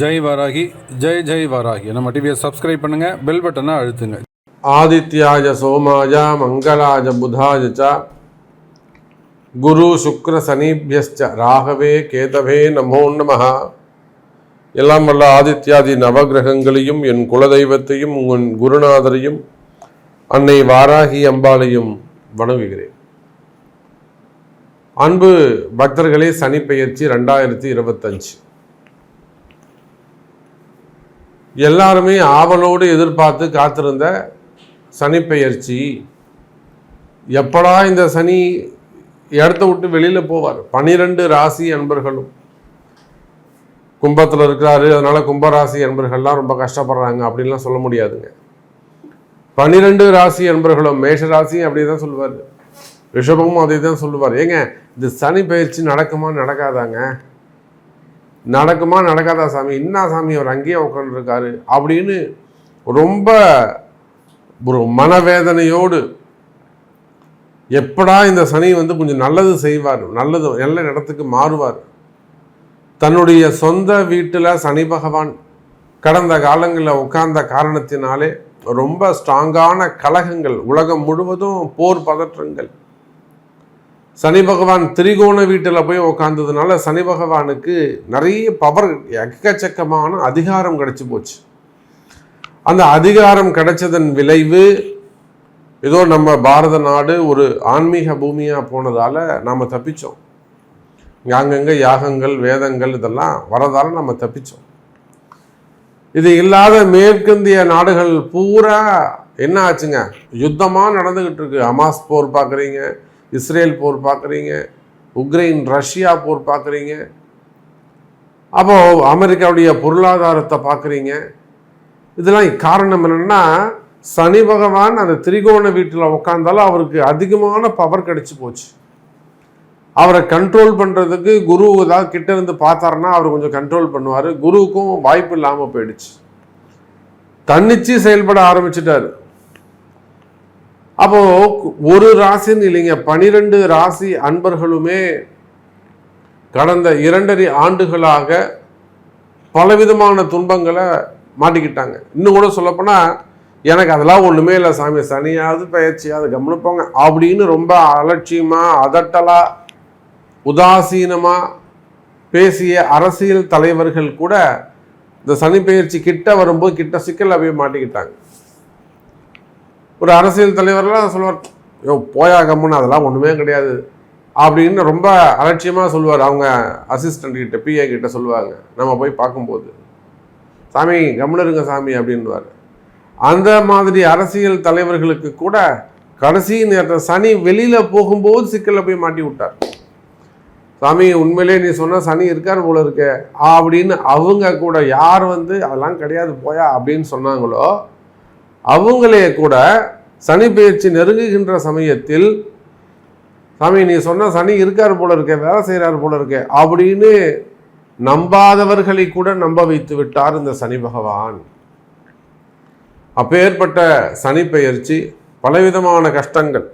ஜெய் வாராகி ஜெய் ஜெய் வாராகி. நம்ம டிவியை சப்ஸ்கிரைப் பண்ணுங்க பெல் பட்டனை அழுத்துங்க. ஆதித்யாய சோமாய மங்களாய புதாய ச குரு சுக்ர சனிபியஸ்ச ராகவே கேதவே நமோ நம எல்லாம் வல்ல ஆதித்யாதி நவகிரகங்களையும் என் குலதெய்வத்தையும் உன் குருநாதரையும் அன்னை வாராகி அம்பாளையும் வணங்குகிறேன். அன்பு பக்தர்களே சனிப்பெயர்ச்சி ரெண்டாயிரத்தி இருபத்தஞ்சு. எல்லாருமே ஆவலோடு எதிர்பார்த்து காத்திருந்த சனிப்பெயர்ச்சி எப்படா இந்த சனி இடத்த விட்டு வெளியில் போவார்? பனிரெண்டு ராசி அன்பர்களும். கும்பத்தில் இருக்கிறாரு அதனால கும்பராசி அன்பர்கள்லாம் ரொம்ப கஷ்டப்படுறாங்க அப்படின்லாம் சொல்ல முடியாதுங்க. பனிரெண்டு ராசி அன்பர்களும் மேஷ ராசியும் அப்படி தான் சொல்லுவார். ரிஷபமும் அதே தான் சொல்லுவார். ஏங்க இந்த சனி பயிற்சி நடக்குமா நடக்காதாங்க? நடக்குமா நடக்காதா சாமி? இன்னா சாமி அவர் அங்கேயே உட்காந்துருக்காரு அப்படின்னு ரொம்ப ஒரு மனவேதனையோடு எப்படா இந்த சனி வந்து கொஞ்சம் நல்லது செய்வார் நல்லது நல்ல இடத்துக்கு மாறுவார். தன்னுடைய சொந்த வீட்டில் சனி பகவான் கடந்த காலங்களில் உட்கார்ந்த காரணத்தினாலே ரொம்ப ஸ்ட்ராங்கான கலகங்கள் உலகம் முழுவதும் போர் பதற்றங்கள். சனி பகவான் திரிகோண வீட்டில் போய் உக்காந்ததுனால சனி பகவானுக்கு நிறைய பவர் எக்கச்சக்கமான அதிகாரம் கிடைச்சி போச்சு. அந்த அதிகாரம் கிடைச்சதன் விளைவு ஏதோ நம்ம பாரத நாடு ஒரு ஆன்மீக பூமியாக போனதால் நாம் தப்பித்தோம் அங்கங்கே யாகங்கள் வேதங்கள் இதெல்லாம் வரதால் நம்ம தப்பித்தோம் இது இல்லாத மேற்கிந்திய நாடுகள் பூரா என்ன ஆச்சுங்க? யுத்தமாக நடந்துக்கிட்டு இருக்கு. அமாஸ் போர் பார்க்குறீங்க. இஸ்ரேல் போர் பார்க்குறீங்க உக்ரைன் ரஷ்யா போர் பார்க்குறீங்க. அப்போ அமெரிக்காவுடைய பொருளாதாரத்தை பார்க்குறீங்க. இதெல்லாம் காரணம் என்னென்னா சனி பகவான் அந்த திரிகோண வீட்டில் உட்காந்தாலும் அவருக்கு அதிகமான பவர் கிடைச்சி போச்சு. அவரை கண்ட்ரோல் பண்ணுறதுக்கு குரு ஏதாவது கிட்ட இருந்து பார்த்தாருன்னா அவர் கொஞ்சம் கண்ட்ரோல் பண்ணுவார். குருவுக்கும் வாய்ப்பு இல்லாமல் போயிடுச்சு. தன்னிச்சு செயல்பட ஆரம்பிச்சிட்டாரு. அப்போ ஒரு ராசின்னு இல்லைங்க பனிரெண்டு ராசி அன்பர்களுமே கடந்த இரண்டரை ஆண்டுகளாக பலவிதமான துன்பங்களை மாட்டிக்கிட்டாங்க. இன்னும் கூட சொல்லப்போனால் எனக்கு அதெல்லாம் ஒன்றுமே இல்லை சாமி சனியாவது பயிற்சியாவது கவனிப்போங்க அப்படின்னு ரொம்ப அலட்சியமாக அதட்டலாக உதாசீனமாக பேசிய அரசியல் தலைவர்கள் கூட இந்த சனி பயிற்சி கிட்ட வரும்போது கிட்ட சிக்கல் போய் மாட்டிக்கிட்டாங்க. ஒரு அரசியல் தலைவர்லாம் சொல்லுவார் ஐயோ போயா கம்முன்னு அதெல்லாம் ஒன்றுமே கிடையாது. அப்படின்னு ரொம்ப அலட்சியமாக சொல்லுவார். அவங்க அசிஸ்டண்ட் கிட்ட பிஏ கிட்ட சொல்லுவாங்க. நம்ம போய் பார்க்கும்போது சாமி கம்னருங்க சாமி அப்படின்வார் அந்த மாதிரி அரசியல் தலைவர்களுக்கு கூட கடைசி நேரத்தில் சனி வெளியில் போகும்போது சிக்கலில் போய் மாட்டி விட்டார். சாமி உண்மையிலே நீ சொன்ன சனி இருக்கார் போல இருக்க அப்படின்னு அவங்க கூட யார் வந்து அதெல்லாம் கிடையாது போயா அப்படின்னு சொன்னாங்களோ அவங்களே கூட சனி பயிற்சி நெருங்குகின்ற சமயத்தில் சாமி நீ சொன்ன சனி இருக்கார் போல இருக்க வேலை செய்கிறார் போல இருக்க அப்படின்னு நம்பாதவர்களை கூட நம்ப வைத்து விட்டார் இந்த சனி பகவான். அப்பேற்பட்ட சனி பயிற்சி பலவிதமான கஷ்டங்கள்.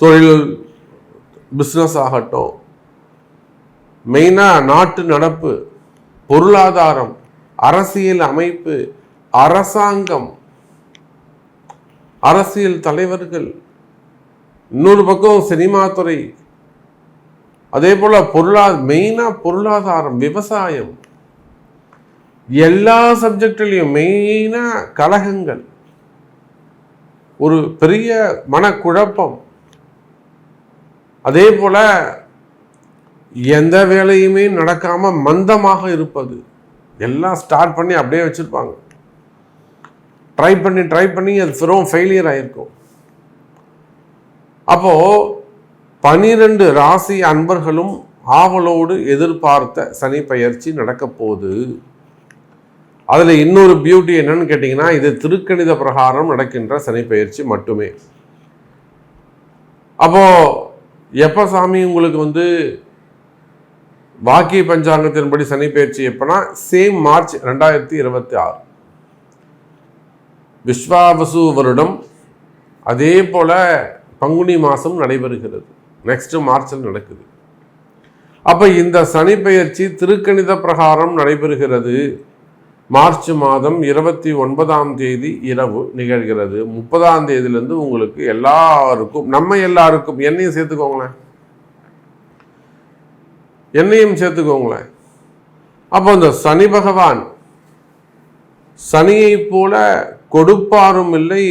தொழில் பிஸ்னஸ் ஆகட்டும். மெயினாக நாட்டு நடப்பு பொருளாதாரம் அரசியல் அமைப்பு அரசாங்கம் அரசியல் தலைவர்கள் இன்னொரு பக்கம் சினிமா துறை அதே போல பொருளா மெயினாக பொருளாதாரம் விவசாயம். எல்லா சப்ஜெக்ட்லையும் மெயினாக கழகங்கள். ஒரு பெரிய மனக்குழப்பம். அதே போல எந்த வேலையுமே நடக்காமல் மந்தமாக இருப்பது. எல்லாம் ஸ்டார்ட் பண்ணி அப்படியே வச்சுருப்பாங்க. ட்ரை பண்ணி ட்ரை பண்ணி அது வெறும் ஃபெயிலியர் ஆகிருக்கும் அப்போது பனிரெண்டு ராசி அன்பர்களும் ஆவலோடு எதிர்பார்த்த சனி பயிற்சி நடக்க போகுது. அதில் இன்னொரு பியூட்டி என்னன்னு கேட்டிங்கன்னா இது திருக்கணித பிரகாரம் நடக்கின்ற சனி பயிற்சி மட்டுமே. அப்போது எப்போ சாமி உங்களுக்கு வந்து வாக்கிய பஞ்சாங்கத்தின்படி சனி பயிற்சி எப்போனா சேம் மார்ச் ரெண்டாயிரத்தி இருபத்தி ஆறு. விஸ்வாவசு வருடம் அதே போல் பங்குனி மாதம் நடைபெறுகிறது. நெக்ஸ்ட் மார்ச்சில் நடக்குது. அப்போ இந்த சனி பெயர்ச்சி திருக்கணித பிரகாரம் நடைபெறுகிறது. மார்ச் மாதம் இருபத்தி ஒன்பதாம் தேதி இரவு நிகழ்கிறது. முப்பதாம் தேதியிலேருந்து உங்களுக்கு எல்லாருக்கும் நம்ம எல்லாருக்கும் என்னையும் சேர்த்துக்கோங்களேன். என்னையும் சேர்த்துக்கோங்களேன். அப்போ இந்த சனி பகவான் சனியைப் போல கொடுப்பாரும் இல்லை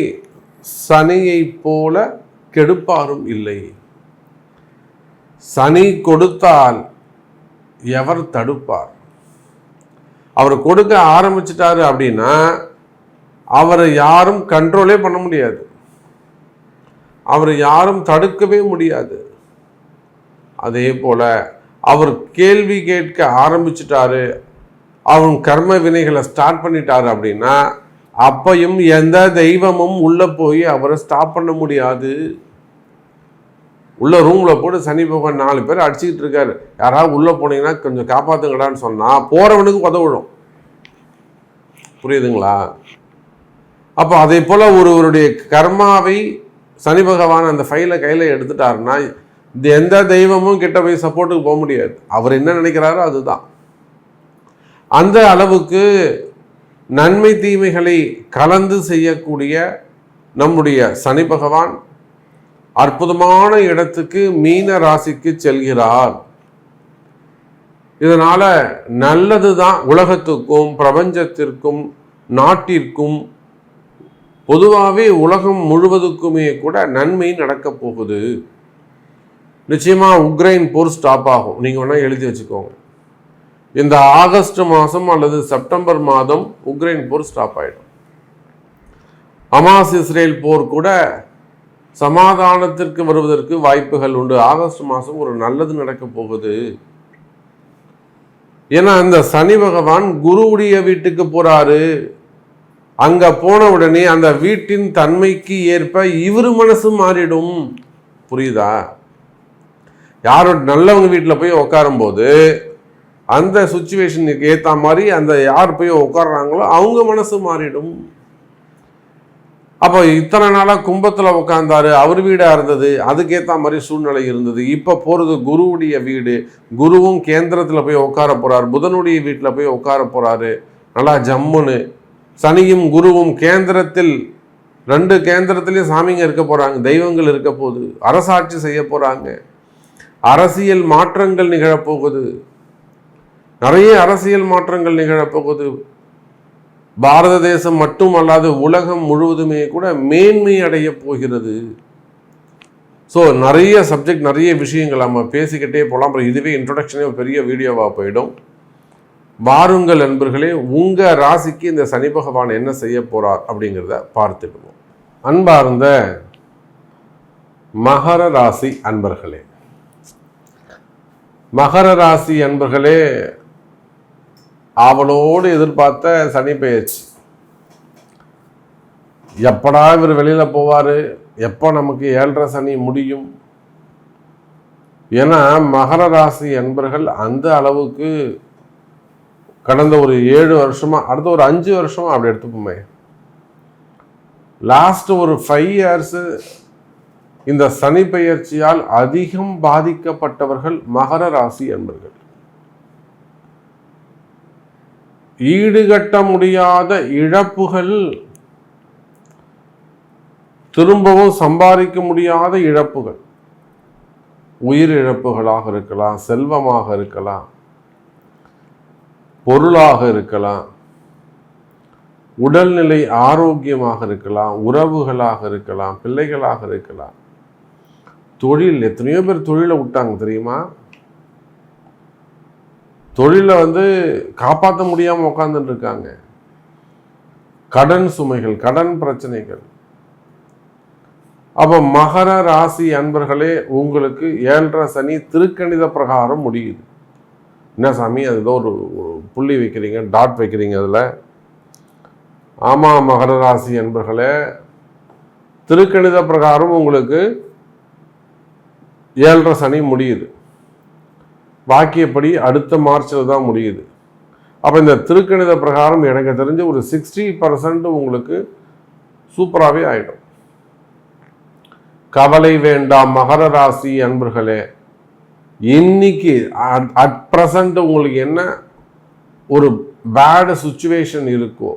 சனியைப் போல கெடுப்பாரும் இல்லை. சனி கொடுத்தால் எவர் தடுப்பார்? அவர் கொடுக்க ஆரம்பிச்சிட்டாரு அப்படின்னா அவரை யாரும் கண்ட்ரோலே பண்ண முடியாது. அவரை யாரும் தடுக்கவே முடியாது. அதே போல அவர் கேள்வி கேட்க ஆரம்பிச்சிட்டாரு அவன் கர்ம வினைகளை ஸ்டார்ட் பண்ணிட்டாரு அப்படின்னா அப்பையும் எந்த தெய்வமும் உள்ள போய் அவரை ஸ்டாப் பண்ண முடியாது. உள்ள ரூம்ல போட்டு சனி பகவான் நாலு பேர் அடிச்சுக்கிட்டு இருக்காரு. யாராவது உள்ள போனீங்கன்னா கொஞ்சம் காப்பாத்துங்கடான்னு சொன்னா போறவனுக்கு உதவிடும் புரியுதுங்களா? அப்போ அதே போல ஒருவருடைய கர்மாவை சனி பகவான் அந்த ஃபைலை கையில எடுத்துட்டாருன்னா இந்த எந்த தெய்வமும் கிட்ட போய் சப்போர்ட்டுக்கு போக முடியாது. அவர் என்ன நினைக்கிறாரோ அதுதான். அந்த அளவுக்கு நன்மை தீமைகளை கலந்து செய்யக்கூடிய நம்முடைய சனி பகவான் அற்புதமான இடத்துக்கு மீன ராசிக்கு செல்கிறார். இதனால் நல்லது தான் உலகத்துக்கும் பிரபஞ்சத்திற்கும் நாட்டிற்கும். பொதுவாகவே உலகம் முழுவதுக்குமே கூட நன்மை நடக்கப் போகுது. நிச்சயமாக உக்ரைன் போர் ஸ்டாப் ஆகும். நீங்கள் வேணால் எழுதி வச்சுக்கோங்க. இந்த ஆகஸ்ட் மாதம் அல்லது செப்டம்பர் மாதம் உக்ரைன் போர் ஸ்டாப் ஆகிடும் அமாஸ் இஸ்ரேல் போர் கூட சமாதானத்திற்கு வருவதற்கு வாய்ப்புகள் உண்டு. ஆகஸ்ட் மாதம் ஒரு நல்லது நடக்க போகுது. ஏன்னா அந்த சனி பகவான் குருவுடைய வீட்டுக்கு போறாரு. அங்க போன உடனே அந்த வீட்டின் தன்மைக்கு ஏற்ப இவர் மனசு மாறிடும். புரியுதா? யாரோட நல்லவங்க வீட்டில் போய் உட்காரும்போது அந்த சுச்சுவேஷனுக்கு ஏற்ற மாதிரி அந்த யார் போய் உட்காடுறாங்களோ அவங்க மனசு மாறிடும். அப்போ இத்தனை நாளாக கும்பத்தில் உட்காந்தாரு அவர் வீடாக இருந்தது அதுக்கேற்ற மாதிரி சூழ்நிலை இருந்தது. இப்போ போகிறது குருவுடைய வீடு குருவும் கேந்திரத்தில் போய் உட்கார போகிறார் புதனுடைய வீட்டில் போய் உட்கார போகிறாரு நல்லா ஜம்முன்னு. சனியும் குருவும் கேந்திரத்தில் ரெண்டு கேந்திரத்திலையும் சாமிங்க இருக்க போகிறாங்க தெய்வங்கள் இருக்க போகுது அரசாட்சி செய்ய போகிறாங்க அரசியல் மாற்றங்கள் நிகழப்போகுது. நிறைய அரசியல் மாற்றங்கள் நிகழப்போகுது பாரத தேசம் மட்டும் அல்லாது உலகம் முழுவதுமே கூட மேன்மை அடைய போகிறது. ஸோ நிறைய சப்ஜெக்ட் நிறைய விஷயங்கள் நம்ம பேசிக்கிட்டே போகலாம் அப்புறம் இதுவே இன்ட்ரொடக்ஷனே பெரிய வீடியோவாக போயிடும். வாருங்கள் நண்பர்களே உங்கள் ராசிக்கு இந்த சனி பகவான் என்ன செய்ய போகிறார் அப்படிங்கிறத பார்த்துடுவோம் அன்பார்ந்த மகர ராசி அன்பர்களே. மகர ராசி அன்பர்களே ஆவலோடு எதிர்பார்த்த சனி பெயர்ச்சி. எப்படா இவர் வெளியில போவாரு? எப்போ நமக்கு ஏழரை சனி முடியும்? ஏன்னா மகர ராசி என்பர்கள் அந்த அளவுக்கு கடந்த ஒரு ஏழு வருஷமா அடுத்த ஒரு அஞ்சு வருஷமா அப்படி எடுத்துப்போமே லாஸ்ட் ஒரு ஃபைவ் இயர்ஸ் இந்த சனி பெயர்ச்சியால் அதிகம் பாதிக்கப்பட்டவர்கள் மகர ராசி என்பர்கள். ஈடுகட்ட முடியாத இழப்புகள். திரும்பவும் சம்பாதிக்க முடியாத இழப்புகள். உயிர் இழப்புகளாக இருக்கலாம் செல்வமாக இருக்கலாம் பொருளாக இருக்கலாம் உடல்நிலை ஆரோக்கியமாக இருக்கலாம் உறவுகளாக இருக்கலாம் பிள்ளைகளாக இருக்கலாம். தொழில் எத்தனையோ பேர் தொழிலை விட்டாங்க தெரியுமா? தொழிலை வந்து காப்பாற்ற முடியாமல் உட்காந்துட்டு இருக்காங்க. கடன் சுமைகள் கடன் பிரச்சனைகள். அப்போ மகர ராசி அன்பர்களே உங்களுக்கு ஏழரை சனி திருக்கணித பிரகாரம் முடியுது. என்ன சாமி அது ஏதோ ஒரு ஒரு புள்ளி வைக்கிறீங்க டாட் வைக்கிறீங்க அதில். ஆமாம் மகர ராசி அன்பர்களே திருக்கணித பிரகாரம் உங்களுக்கு ஏழரை சனி முடியுது. வாக்கியப்படி அடுத்த மார்ச்சில் தான் முடியுது. அப்போ இந்த திருக்கணித பிரகாரம் எனக்கு தெரிஞ்சு ஒரு சிக்ஸ்டி பர்சன்ட் உங்களுக்கு சூப்பராகவே ஆகிடும் கவலை வேண்டாம் மகர ராசி அன்பர்களே. இன்னைக்கு அட் ப்ரசண்ட் உங்களுக்கு என்ன ஒரு பேடு சுச்சுவேஷன் இருக்கோ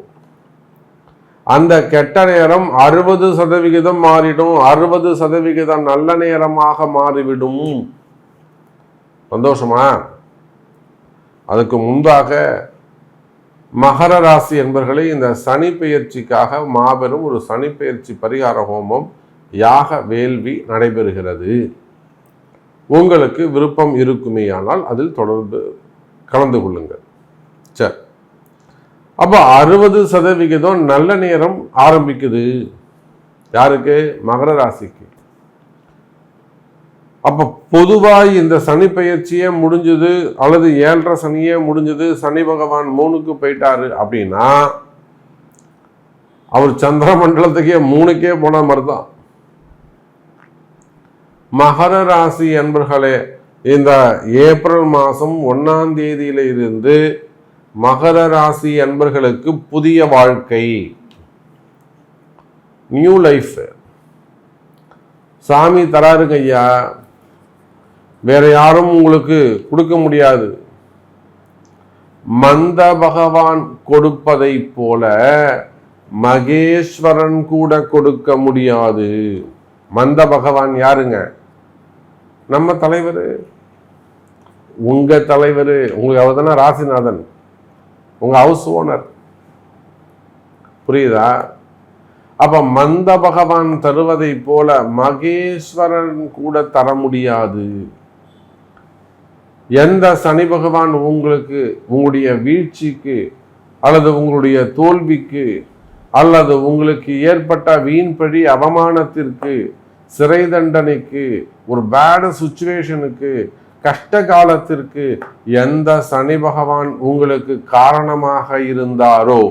அந்த கெட்ட நேரம் அறுபது சதவிகிதம் மாறிடும். அறுபது சதவிகிதம் நல்ல நேரமாக மாறிவிடும். சந்தோஷமா? அதுக்கு முன்பாக மகர ராசி என்பர்களை இந்த சனி பெயர்ச்சிக்காக மாபெரும் ஒரு சனி பெயர்ச்சி பரிகார ஹோமம் யாக வேள்வி நடைபெறுகிறது. உங்களுக்கு விருப்பம் இருக்குமேயானால் அதில் தொடர்பு கலந்து கொள்ளுங்கள். சரி அப்போ அறுபது சதவிகிதம் நல்ல நேரம் ஆரம்பிக்குது. யாருக்கு? மகர ராசிக்கு. அப்போ பொதுவாக இந்த சனி பெயர்ச்சியே முடிஞ்சது அல்லது ஏழரை சனியே முடிஞ்சது சனி பகவான் மூணுக்கு போயிட்டாரு அப்படின்னா அவர் சந்திர மண்டலத்துக்கே மூணுக்கே போன மாதிரி தான் மகர ராசி என்பர்களே இந்த ஏப்ரல் மாதம் ஒன்னாம் தேதியில இருந்து மகர ராசி அன்பர்களுக்கு புதிய வாழ்க்கை. நியூ லைஃப் சாமி தராருங்க ஐயா. வேற யாரும் உங்களுக்கு கொடுக்க முடியாது. மந்த பகவான் கொடுப்பதை போல மகேஸ்வரன் கூட கொடுக்க முடியாது. மந்த பகவான் யாருங்க? நம்ம தலைவர். உங்க தலைவர். உங்களுக்கு அவர் தானே ராசிநாதன். உங்க ஹவுஸ் ஓனர் புரியுதா? அப்ப மந்த பகவான் தருவதை போல மகேஸ்வரன் கூட தர முடியாது. எந்த சனி பகவான் உங்களுக்கு உங்களுடைய வீழ்ச்சிக்கு அல்லது உங்களுடைய தோல்விக்கு அல்லது உங்களுக்கு ஏற்பட்ட வீண்பழி அவமானத்திற்கு சிறை தண்டனைக்கு ஒரு பேடு சுச்சுவேஷனுக்கு கஷ்ட காலத்திற்கு எந்த சனி பகவான் உங்களுக்கு காரணமாக இருந்தாரோ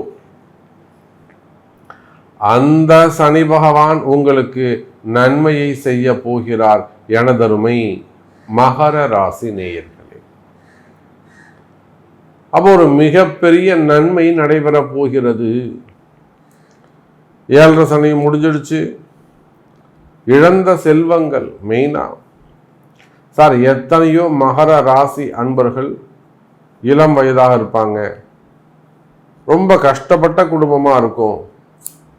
அந்த சனி பகவான் உங்களுக்கு நன்மையை செய்ய போகிறார் எனதருமை மகர ராசி நேயர் அப்போ ஒரு மிகப்பெரிய நன்மை நடைபெற போகிறது. ஏழரை சனி முடிஞ்சிடுச்சு. இழந்த செல்வங்கள் மெயினா சார் எத்தனையோ மகர ராசி அன்பர்கள் இளம் வயதாக இருப்பாங்க. ரொம்ப கஷ்டப்பட்ட குடும்பமாக இருக்கும்.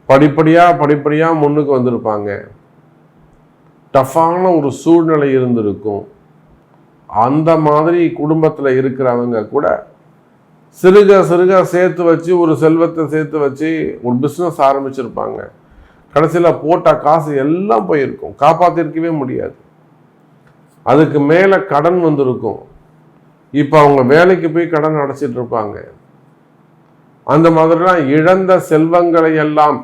படிப்படியாக படிப்படியாக முன்னுக்கு வந்திருப்பாங்க. டஃப்பான ஒரு சூழ்நிலை இருந்திருக்கும். அந்த மாதிரி குடும்பத்தில் இருக்கிறவங்க கூட சிறுக சிறுக சேர்த்து வச்சு ஒரு செல்வத்தை சேர்த்து வச்சு ஒரு பிஸ்னஸ் ஆரம்பிச்சிருப்பாங்க. கடைசியில் போட்டால் காசு எல்லாம் போயிருக்கும். காப்பாற்றிருக்கவே முடியாது. அதுக்கு மேலே கடன் வந்திருக்கும். இப்போ அவங்க வேலைக்கு போய் கடன் அடைச்சிட்டு இருப்பாங்க. அந்த மாதிரிலாம் இழந்த செல்வங்களை எல்லாம்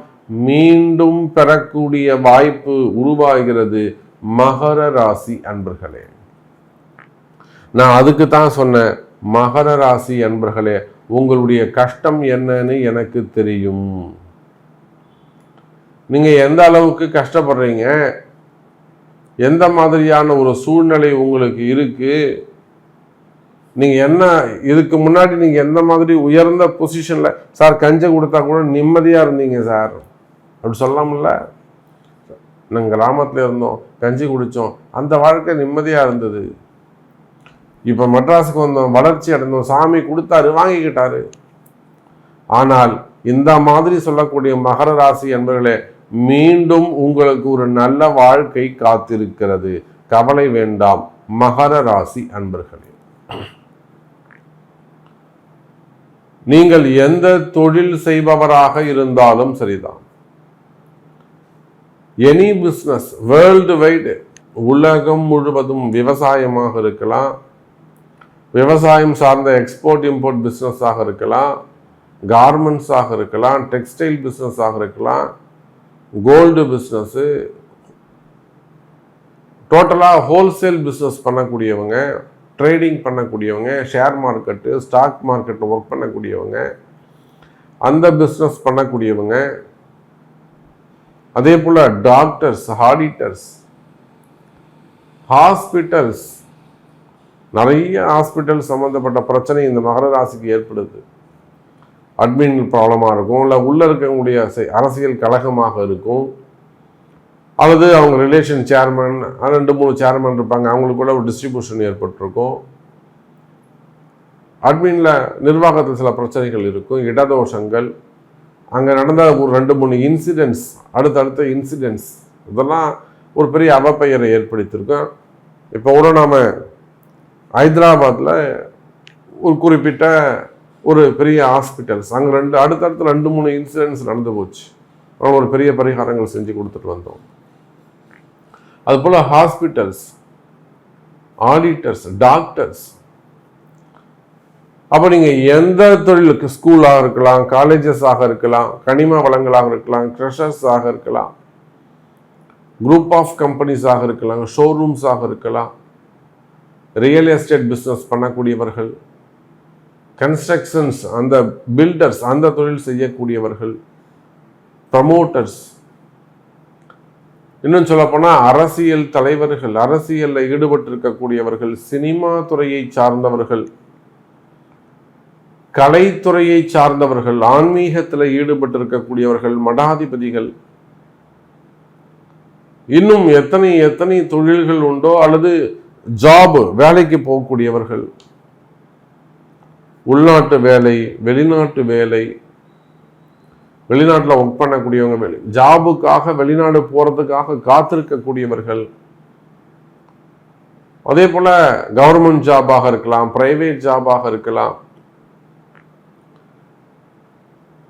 மீண்டும் பெறக்கூடிய வாய்ப்பு உருவாகிறது மகர ராசி அன்பர்களே. நான் அதுக்கு தான் சொன்னேன். மகர ராசி அன்பர்களே உங்களுடைய கஷ்டம் என்னன்னு எனக்கு தெரியும். நீங்க எந்த அளவுக்கு கஷ்டப்படுறீங்க? எந்த மாதிரியான ஒரு சூழ்நிலை உங்களுக்கு இருக்கு? நீங்க என்ன இதுக்கு முன்னாடி நீங்க எந்த மாதிரி உயர்ந்த பொசிஷன்ல சார் கஞ்சை கொடுத்தா கூட நிம்மதியா இருந்தீங்க சார். அப்படி சொல்லாமல்ல. நாங்கள் கிராமத்துல இருந்தோம் கஞ்சி குடித்தோம் அந்த வாழ்க்கை நிம்மதியாக இருந்தது. இப்போ மெட்ராஸுக்கு வந்தோம் வளர்ச்சி அடைந்தோம் சாமி கொடுத்தாரு வாங்கிக்கிட்டாரு. ஆனால் இந்த மாதிரி சொல்லக்கூடிய மகர ராசி என்பர்களே மீண்டும் உங்களுக்கு ஒரு நல்ல வாழ்க்கை காத்திருக்கிறது. கவலை வேண்டாம் மகர ராசி அன்பர்களே. நீங்கள் எந்த தொழில் செய்பவராக இருந்தாலும் சரிதான். எனி பிஸ்னஸ் வேர்ல்டு வைடு உலகம் முழுவதும் விவசாயமாக இருக்கலாம் விவசாயம் சார்ந்த எக்ஸ்போர்ட் இம்போர்ட் பிஸ்னஸாக இருக்கலாம் கார்மெண்ட்ஸாக இருக்கலாம் டெக்ஸ்டைல் பிஸ்னஸாக இருக்கலாம் கோல்டு பிஸ்னஸ்ஸு டோட்டலாக ஹோல்சேல் பிஸ்னஸ் பண்ணக்கூடியவங்க ட்ரேடிங் பண்ணக்கூடியவங்க ஷேர் மார்க்கெட்டு ஸ்டாக் மார்க்கெட்டில் ஒர்க் பண்ணக்கூடியவங்க அந்த பிஸ்னஸ் பண்ணக்கூடியவங்க அதே போல் டாக்டர்ஸ் ஆடிட்டர்ஸ் ஹாஸ்பிட்டல்ஸ் நிறைய ஹாஸ்பிட்டல் சம்மந்தப்பட்ட பிரச்சனை இந்த மகர ராசிக்கு ஏற்படுது. அட்மின் ப்ராப்ளமாக இருக்கும். இல்லை உள்ளே இருக்கக்கூடிய அரசியல் கழகமாக இருக்கும். அல்லது அவங்க ரிலேஷன் சேர்மன் ரெண்டு மூணு சேர்மன் இருப்பாங்க. அவங்களுக்குள்ள ஒரு டிஸ்ட்ரிபியூஷன் ஏற்பட்டிருக்கும். அட்மினில் நிர்வாகத்தில் சில பிரச்சனைகள் இருக்கும். இடதோஷங்கள். அங்கே நடந்த ஒரு ரெண்டு மூணு இன்சிடென்ட்ஸ் அடுத்தடுத்த இன்சிடென்ட்ஸ் இதெல்லாம் ஒரு பெரிய அவப்பெயரை ஏற்படுத்தியிருக்கோம். இப்போ கூட நாம் ஹைதராபாத்தில் ஒரு குறிப்பிட்ட ஒரு பெரிய ஹாஸ்பிட்டல்ஸ் அங்கே ரெண்டு அடுத்தடுத்து ரெண்டு மூணு இன்சிடென்ட்ஸ் நடந்து போச்சு. அவங்க ஒரு பெரிய பரிகாரங்கள் செஞ்சு கொடுத்துட்டு வந்தோம். அதுபோல் ஹாஸ்பிட்டல்ஸ் ஆடிட்டர்ஸ் டாக்டர்ஸ் அப்போ நீங்கள் எந்த தொழிலுக்கு ஸ்கூலாக இருக்கலாம் காலேஜஸாக இருக்கலாம் கனிம வளங்களாக இருக்கலாம் க்ரஷர்ஸாக இருக்கலாம் குரூப் ஆஃப் கம்பெனிஸாக இருக்கலாம் ஷோரூம்ஸாக இருக்கலாம் ரியல் எஸ்டேட் பிஸ்னஸ் பண்ணக்கூடியவர்கள் கன்ஸ்ட்ரக்ஷன்ஸ் அந்த பில்டர்ஸ் அந்த தொழில் செய்யக்கூடியவர்கள் ப்ரமோட்டர்ஸ் இன்னும் சொல்லப்போனால் அரசியல் தலைவர்கள் அரசியலில் ஈடுபட்டிருக்கக்கூடியவர்கள் சினிமா துறையை சார்ந்தவர்கள் கலைத்துறையை சார்ந்தவர்கள் ஆன்மீகத்தில் ஈடுபட்டிருக்கக்கூடியவர்கள் மடாதிபதிகள். இன்னும் எத்தனை எத்தனை தொழில்கள் உண்டோ அல்லது ஜாபு வேலைக்கு போகக்கூடியவர்கள் உள்நாட்டு வேலை வெளிநாட்டு வேலை வெளிநாட்டில் ஒர்க் பண்ணக்கூடியவங்க வேலை ஜாபுக்காக வெளிநாடு போகிறதுக்காக காத்திருக்கக்கூடியவர்கள். அதே போல் கவர்மெண்ட் ஜாபாக இருக்கலாம் பிரைவேட் ஜாபாக இருக்கலாம்.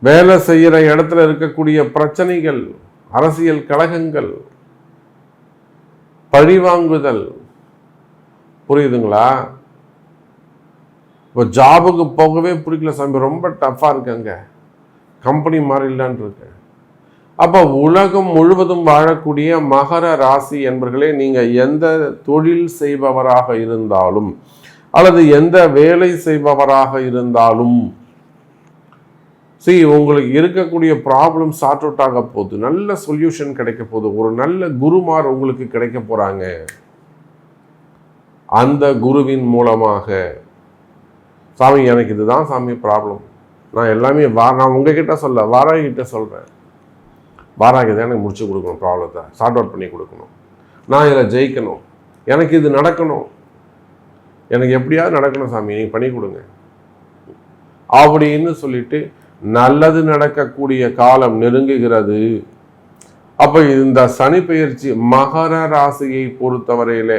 வேலை செய்கிற இடத்துல இருக்கக்கூடிய பிரச்சனைகள் அரசியல் கழகங்கள் பழிவாங்குதல் புரியுதுங்களா? இப்போ ஜாபுக்கு போகவே பிடிக்கல சாமி ரொம்ப டஃப்பாக இருக்குங்க. கம்பெனி மாறிடலான் இருக்கேன். அப்போ உலகம் முழுவதும் வாழக்கூடிய மகர ராசி என்பர்களே நீங்கள் எந்த தொழில் செய்பவராக இருந்தாலும் அல்லது எந்த வேலை செய்பவராக இருந்தாலும் சரி உங்களுக்கு இருக்கக்கூடிய ப்ராப்ளம் சார்ட் அவுட் ஆக போகுது. நல்ல சொல்யூஷன் கிடைக்க போகுது. ஒரு நல்ல குருமார் உங்களுக்கு கிடைக்க போகிறாங்க அந்த குருவின் மூலமாக. சாமி எனக்கு இதுதான் சாமி ப்ராப்ளம் நான் எல்லாமே வா நான் உங்ககிட்ட சொல்ல வாராகிட்ட சொல்கிறேன் வாராகி தான் எனக்கு முடிச்சு கொடுக்கணும் ப்ராப்ளத்தை சார்ட் அவுட் பண்ணி கொடுக்கணும். நான் இதில் ஜெயிக்கணும். எனக்கு இது நடக்கணும். எனக்கு எப்படியாவது நடக்கணும் சாமி நீங்கள் பண்ணி கொடுங்க. அப்படின்னு சொல்லிட்டு நல்லது நடக்கக்கூடிய காலம் நெருங்குகிறது. அப்போ இந்த சனி பெயர்ச்சி மகர ராசியை பொறுத்தவரையிலே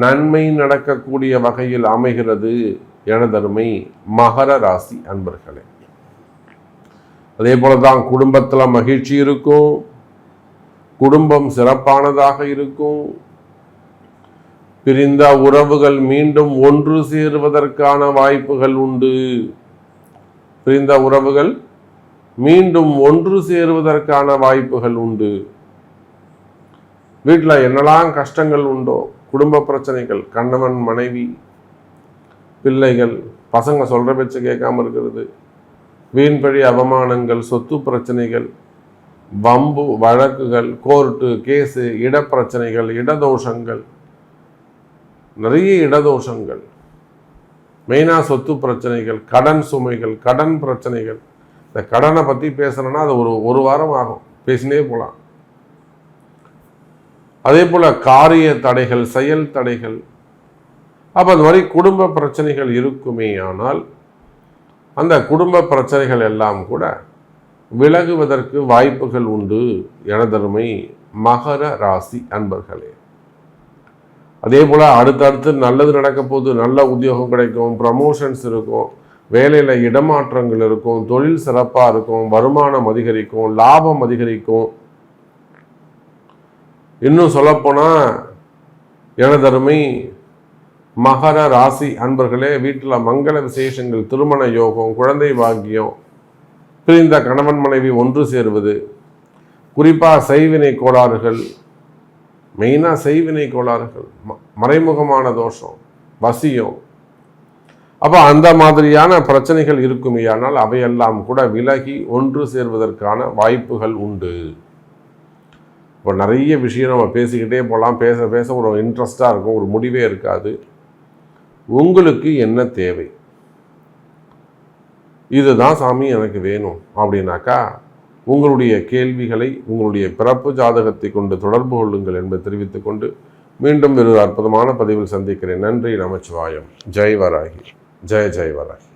நன்மை நடக்கக்கூடிய வகையில் அமைகிறது எனதருமை மகர ராசி அன்பர்களே. அதே போலதான் குடும்பத்தில் மகிழ்ச்சி இருக்கும் குடும்பம் சிறப்பானதாக இருக்கும் பிரிந்த உறவுகள் மீண்டும் ஒன்று சேருவதற்கான வாய்ப்புகள் உண்டு. பிரிந்த உறவுகள் மீண்டும் ஒன்று சேருவதற்கான வாய்ப்புகள் உண்டு. வீட்டில் என்னெல்லாம் கஷ்டங்கள் உண்டோ குடும்ப பிரச்சனைகள் கணவன் மனைவி பிள்ளைகள் பசங்க சொல்கிற பேச்சு கேட்காம இருக்கிறது. வீண்பழி அவமானங்கள் சொத்து பிரச்சனைகள் வம்பு வழக்குகள் கோர்ட்டு கேஸு இடப்பிரச்சனைகள் இடதோஷங்கள் நிறைய இடதோஷங்கள். மெயினாக சொத்து பிரச்சனைகள் கடன் சுமைகள் கடன் பிரச்சனைகள். இந்த கடனை பற்றி பேசணும்னா அது ஒரு ஒரு வாரம் ஆகும். பேசினே போகலாம் அதே போல் காரிய தடைகள் செயல் தடைகள். அப்போ அது மாதிரி குடும்ப பிரச்சனைகள் இருக்குமே ஆனால் அந்த குடும்ப பிரச்சனைகள் எல்லாம் கூட விலகுவதற்கு வாய்ப்புகள் உண்டு எனதருமை மகர ராசி அன்பர்களே. அதே போல் அடுத்தடுத்து நல்லது நடக்க போது நல்ல உத்தியோகம் கிடைக்கும் ப்ரமோஷன்ஸ் இருக்கும் வேலையில் இடமாற்றங்கள் இருக்கும் தொழில் சிறப்பாக இருக்கும் வருமானம் அதிகரிக்கும் லாபம் அதிகரிக்கும் இன்னும் சொல்லப்போனால் எனதருமை மகர ராசி அன்பர்களே வீட்டில் மங்கள விசேஷங்கள் திருமண யோகம் குழந்தை பாக்கியம் பிரிந்த கணவன் மனைவி ஒன்று சேருவது குறிப்பாக செய்வினை கோளாறுகள் மெயினாக செய்வினை கோளாறுகள் ம- மறைமுகமான தோஷம் வசியம். அப்போ அந்த மாதிரியான பிரச்சனைகள் இருக்குமேயானால் அவையெல்லாம் கூட விலகி ஒன்று சேர்வதற்கான வாய்ப்புகள் உண்டு. இப்போ நிறைய விஷயம் நம்ம பேசிக்கிட்டே போகலாம். பேச பேச ஒரு இன்ட்ரெஸ்டாக இருக்கும் ஒரு முடிவே இருக்காது. உங்களுக்கு என்ன தேவை? இதுதான் சாமி எனக்கு வேணும் அப்படின்னாக்கா உங்களுடைய கேள்விகளை உங்களுடைய பிறப்பு ஜாதகத்தை கொண்டு தொடர்பு கொள்ளுங்கள் என்பதை தெரிவித்துக் கொண்டு மீண்டும் ஒரு அற்புதமான பதிவில் சந்திக்கிறேன். நன்றி நமச்சிவாயம். ஜெய் வராகி ஜெய ஜெய் வராகி